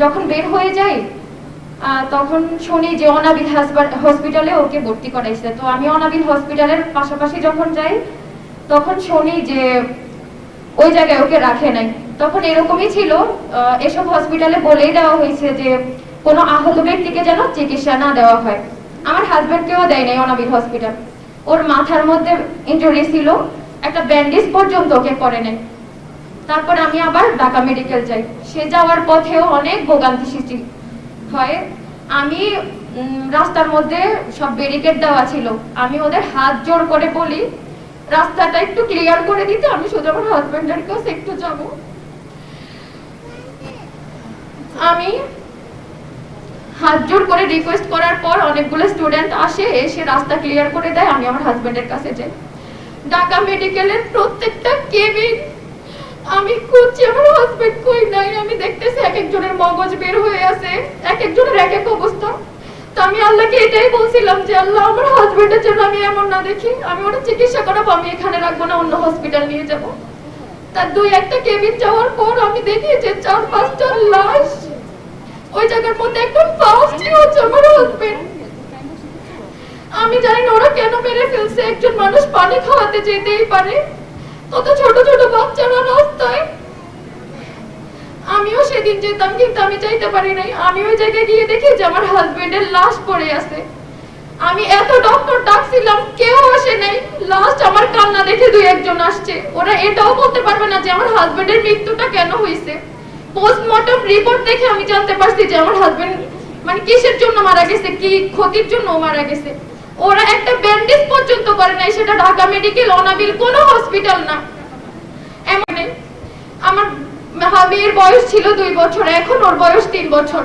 যখন বের হয়ে যাই তখন শুনি যে অনাবিল হসপিটালে ওকে ভর্তি করাইছে। তো আমি অনাবিল হসপিটালের পাশাপাশি যখন যাই, তখন শুনি যে ওই জায়গায় ওকে রাখে নাই। তখন এরকমই ছিল এসব হসপিটালে বলেই দেওয়া হয়েছে যে কোনো আহত ব্যক্তিকে যেন চিকিৎসা না দেওয়া হয়। আমার হাজবেন্ডকেও দেয় নাই অনাবিল হসপিটাল ওর মাথার মধ্যে ইনজুরি ছিল, একটা ব্যান্ডেজ পর্যন্ত ওকে করে নাই তারপর আমি আবার ঢাকা মেডিকেল যাই। সে যাওয়ার পথেও অনেক ভোগান্তি সৃষ্টি হয়। আমি রাস্তার মধ্যে সব ব্যারিকেড দেওয়া ছিল। আমি ওদের হাত জোর করে বলি, রাস্তাটা একটু ক্লিয়ার করে দিতে, আমি শুধু আমার হাজবেন্ডের কাছে একটু যাব। আমি হাত জোর করে রিকোয়েস্ট করার পর অনেকগুলো স্টুডেন্ট আসে, এসে রাস্তা ক্লিয়ার করে দেয়, আমি আমার হাজবেন্ডের কাছে যাই। ঢাকা মেডিকেলের প্রত্যেকটা কেবিন আমি খুঁজছি, আমার হাজবেন্ড কই নাই? আমি দেখতেছি এক একজনের মগজ বের হয়ে আছে এক একজনের এক এক অবস্থা। তো আমি আল্লাহকে এটাই বলছিলাম যে, আল্লাহ, আমার হাজবেন্ডের জন্য আমি এমন না দেখি। আমি ওটা চিকিৎসা করাবো, আমি এখানে রাখব না, অন্য হসপিটাল নিয়ে যাব। তার দুই একটা কেবিন যাওয়ার পর আমি দেখি যে চার পাঁচটা লাশ ওই জায়গার মধ্যে একদম ফার্স্টই হচ্ছে আমার হাজবেন্ড আমি জানি না ওরা কেন মেরে ফেলছে, একজন মানুষ পানি খাওয়াতে যেতেই পারে। কত ছোট ছোট বাচ্চারা রাস্তায়। আমিও সেদিন যেতাম, কিন্তু আমি যাইতে পারি নাই। আমি ওই জায়গায় গিয়ে দেখি যে আমার হাজবেন্ডের লাশ পড়ে আছে। আমি এত ডক্টর ডাকছিলাম, কেউ আসে নাই। লাস্ট আমার কান্না দেখে দুই একজন আসছে। ওরা এটাও বলতে পারবে না যে আমার হাজবেন্ডের মৃত্যুটা কেন হয়েছে পোস্টমর্টম রিপোর্ট দেখে আমি জানতে পারছি যে আমার হাজবেন্ড মানে কিসের জন্য মারা গেছে, কি ক্ষতির জন্য মারা গেছে। ওরা একটা ব্যান্ডেজ পর্যন্ত করে নাই, সেটা ঢাকা মেডিকেল অনাবিল কোনো হসপিটাল না। এমন আমার মেয়ের বয়স ছিল দুই বছর, এখন ওর বয়স তিন বছর।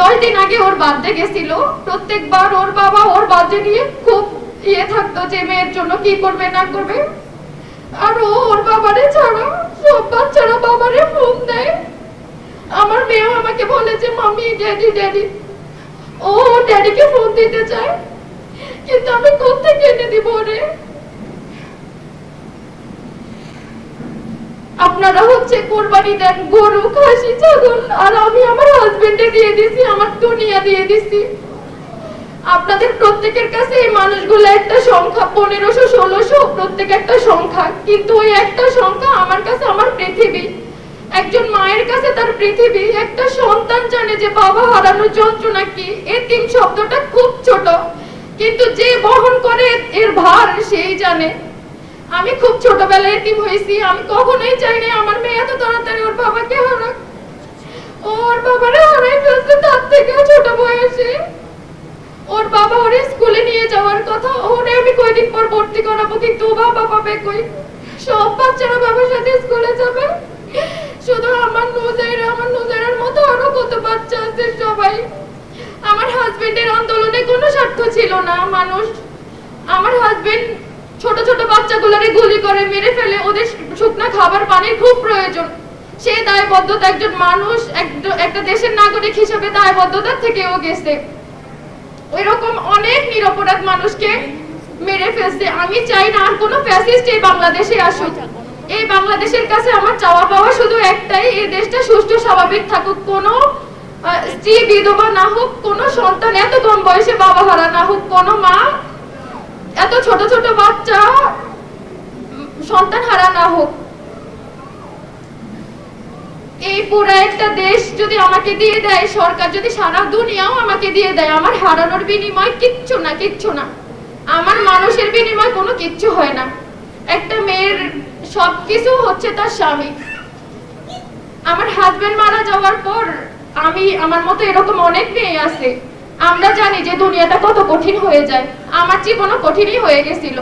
দশ দিন আগে ওর বার্থডে গেছিল, প্রত্যেকবার ওর বাবা ওর বার্থডে নিয়ে খুব ইয়ে থাকতো যে মেয়ের জন্য কি করবে, না করবে। আর ও ওর বাবারে ছাড়া, সব বাচ্চারা বাবারে ফোন দেয়। আমার মেয়েও আমাকে বলে যে মামি ড্যাডি ড্যাডি ও ড্যাডিকে ফোন দিতে চায়। কিন্তু আমি কোথেকে এনে দিব ওরে? আপনারা হচ্ছে কোরবানি দেন গরু, খাসি, ছাগল, আর আমি আমার হাজবেন্ডে দিয়ে দিছি, আমার দুনিয়া দিয়ে দিছি। আপনাদের প্রত্যেকের কাছে এই মানুষগুলো একটা সংখ্যা, পনেরোশো, ষোলোশো, প্রত্যেক একটা সংখ্যা। কিন্তু ওই একটা সংখ্যা আমার কাছে, আমার পৃথিবী। একজন মায়ের কাছে তার পৃথিবী, একটা সন্তান জানে যে বাবা হারানোর যন্ত্রণা কি? এই তিন শব্দটা খুব ছোট। কিন্তু যে বহন করে এর ভার, সেই জানে। আমি খুব ছোটবেলায় এতিম হয়েছি, আমি কখনোই চাইনি আমার মেয়ে এত তাড়াতাড়ি ওর বাবাকে হারাক। ওর বাবারে হারাই ফেলছে, তার থেকেও ছোট বয়সে। ওর বাবা ওরে স্কুলে নিয়ে যাওয়ার কথা, ওরে আমি কয়দিন পর ভর্তি করাবো, কিন্তু বাবা পাবে কই? সব বাচ্চারা বাবার সাথে স্কুলে যাবে। শুধু আমার নুজাইরা, আমার নুজাইরার মতো আরও কত বাচ্চা আছে সবাই। আমার হাজবেন্ডের আন্দোলনে কোনো স্বার্থ ছিল মানুষ। আমার হাজবেন্ড ছোট ছোট বাচ্চাগুলোরে গুলি করে মেরে ফেলে, ওদের শুকনা খাবার পানির খুব প্রয়োজন। সেই দায়বদ্ধতা একজন মানুষ একটা দেশের নাগরিক হিসেবে দায়বদ্ধতার থেকেও গেছে। ওইরকম অনেক নিরপরাধ মানুষকে মেরে ফেলছে। আমি চাই না আর কোনো ফ্যাসিস্ট এই বাংলাদেশে আসুক। এই বাংলাদেশের কাছে আমার চাওয়া পাওয়া শুধু একটাই, এই দেশটা সুষ্ঠু, স্বাভাবিক থাকুক। কোনো স্ত্রী বিধবা না হোক, কোনো সন্তান এত কম বয়সে বাবা হারা না হোক, কোনো মা, এত ছোট ছোট বাচ্চা সন্তান হারা না হোক। এই পুরো একটা দেশ যদি আমাকে দিয়ে দেয়, সরকার যদি সারা দুনিয়াও আমাকে দিয়ে দেয়, আমার হারানোর বিনিময় কিচ্ছু না কিচ্ছু না। আমার মানুষের বিনিময় কোনো কিচ্ছু হয় না। একটা মেয়ের সবকিছু হচ্ছে তার স্বামী। আমার হাজবেন্ড মারা যাওয়ার পর আমি, আমার মতো এরকম অনেক মেয়ে আছে। আমরা জানি যে দুনিয়াটা কত কঠিন হয়ে যায়। আমার জীবনও কঠিনই হয়ে গেছিল।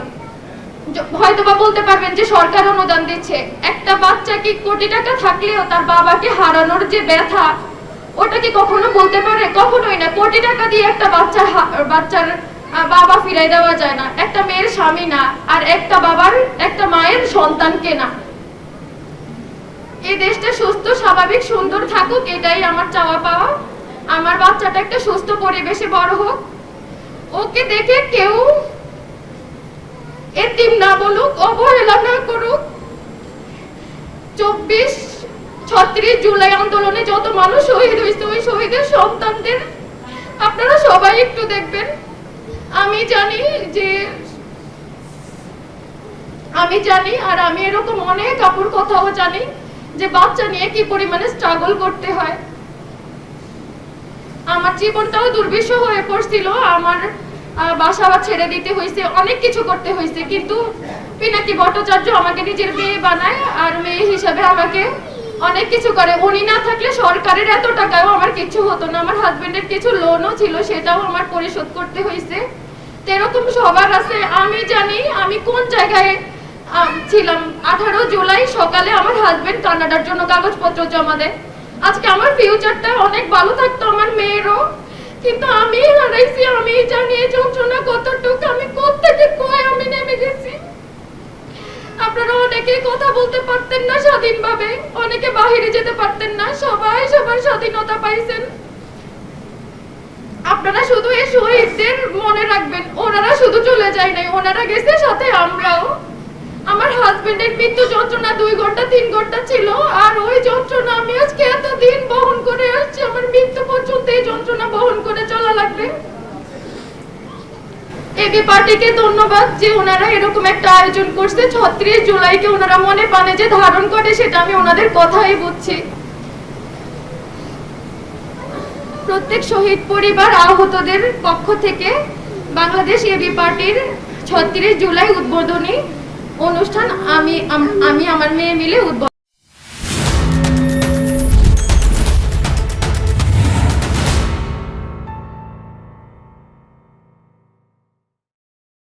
হয়তোবা বলতে পারবেন যে সরকার অনুদান দিচ্ছে। একটা বাচ্চা কি কোটি টাকা থাকলেও তার বাবাকে হারানোর যে ব্যথা, ওটা কি কখনো বলতে পারে? কখনোই না। কোটি টাকা দিয়ে একটা বাচ্চার হা- বাচ্চার বাবা ফিরাই দেওয়া যায় না। একটা মেয়ের স্বামী না, আর একটা বাবার, একটা মায়ের সন্তানকে না। এই দেশটা সুস্থ, স্বাভাবিক, সুন্দর থাকুক, এটাই আমার চাওয়া পাওয়া। আমার বাচ্চাটা একটা সুস্থ পরিবেশে বড় হোক। ওকে দেখে কেউ এতিম না বলুক, অবহেলা না করুক। চব্বিশ ছত্রিশ জুলাই আন্দোলনে যত মানুষ শহীদ হয়েছে, ওই শহীদের সন্তানদের আপনারা সবাই একটু দেখবেন। আমি জানি যে, আমি জানি আর আমি এরকম অনেক আপুর কথাও জানি। যে বাচ্চা নিয়ে কি পরিমাণে স্ট্রাগল করতে হয়? আমার জীবনটাও দুর্বিষহ হয়ে পড়ছিল। আমার আহ, বাসা ছেড়ে দিতে হয়েছে অনেক কিছু করতে হয়েছে কিন্তু পিনাকি ভট্টাচার্য আমাকে নিজের মেয়ে বানায় আর মেয়ে হিসাবে আমাকে অনেক কিছু করে। উনি না থাকলে সরকারের এত টাকাও আমার কিছু হতো না। আমার হাজবেন্ডের কিছু লোনও ছিল সেটাও আমার পরিশোধ করতে হয়েছে এরকম সবার আছে আমি জানি আমি কোন জায়গায় ছিলাম। আঠারো জুলাই সকালে আমার হাজবেন্ড কানাডার জন্য কাগজপত্র জমা দেয়। আজকে আমার ফিউচারটা অনেক ভালো থাকতো আমার মেয়েরও। কিন্তু আমি হারাইছি, আমি জানি এই যন্ত্রণা কতটুকু, আমি কোত্থেকে কয়ে আমি নেমে গেছি। আপনারা অনেকে কথা বলতে পারতেন না স্বাধীনভাবে, অনেকে বাহিরে যেতে পারতেন না, সবাই সবার স্বাধীনতা পাইছেন। আপনারা শুধু এই শহীদদের মনে রাখবেন, ওনারা শুধু চলে যায় নাই, ওনারা গেছে সাথে আমরাও। আমার হাজবেন্ডের মৃত্যু যন্ত্রণা দুই ঘণ্টা, তিন ঘণ্টা ছিল, আর ওই যন্ত্রণা আমি আজকে এতদিন বহন করে আসছি, আমার মৃত্যু পর্যন্ত এই যন্ত্রণা বহন করে চলা লাগবে। এবি পার্টিকে ধন্যবাদ যে ওনারা এরকম একটা আয়োজন করছে। ছত্রিশ জুলাইকে ওনারা মনে পানে যে ধারণ করে, সেটা আমি ওনাদের কথাই বুঝছি। প্রত্যেক শহীদ পরিবার আহতদের পক্ষ থেকে বাংলাদেশ এবি পার্টির ছত্রিশ জুলাই উদ্বোধনী অনুষ্ঠান আমি আমি আমার মেয়ে মিলে উদ্বোধন